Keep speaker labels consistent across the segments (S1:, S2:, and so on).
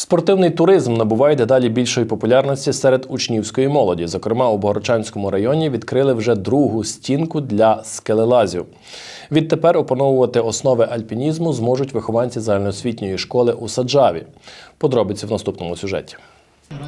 S1: Спортивний туризм набуває дедалі більшої популярності серед учнівської молоді. Зокрема, у Богорчанському районі відкрили вже другу стінку для скелелазів. Відтепер опановувати основи альпінізму зможуть вихованці загальноосвітньої школи у Саджаві. Подробиці в наступному сюжеті.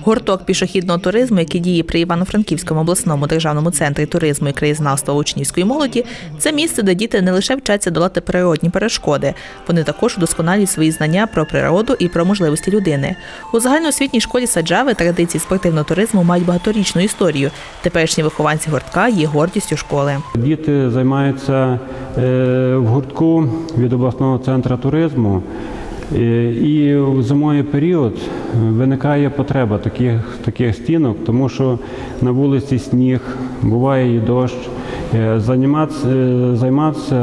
S2: Гурток пішохідного туризму, який діє при Івано-Франківському обласному державному центрі туризму і краєзнавства учнівської молоді, це місце, де діти не лише вчаться долати природні перешкоди, вони також удосконалюють свої знання про природу і про можливості людини. У загальноосвітній школі Саджави традиції спортивного туризму мають багаторічну історію. Теперішні вихованці гуртка є гордістю школи.
S3: Діти займаються е, в гуртку від обласного центру туризму. Е, І в зимовий період виникає потреба таких, таких стінок, тому що на вулиці сніг, буває і дощ. Е, Займатися, е, займатися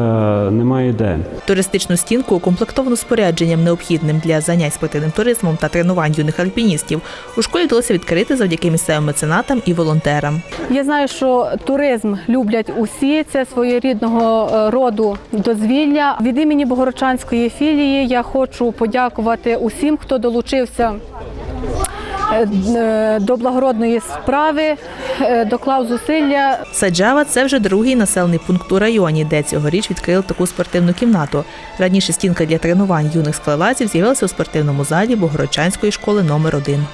S3: немає де.
S2: Туристичну стінку укомплектовану спорядженням, необхідним для занять спортивним туризмом та тренувань юних альпіністів, у школі вдалося відкрити завдяки місцевим меценатам і волонтерам.
S4: Я знаю, що туризм люблять усі. Це своєрідного е, роду дозвілля. Від імені Богородчанської філії я хочу подякувати усім, хто долучився. Е, е, До благородної справи е, доклав зусилля.
S2: Саджава це вже другий населений пункт у районі, де цьогоріч відкрили таку спортивну кімнату. Раніше стінка для тренувань юних скалолазів з'явилася у спортивному залі Богородчанської школи номер 1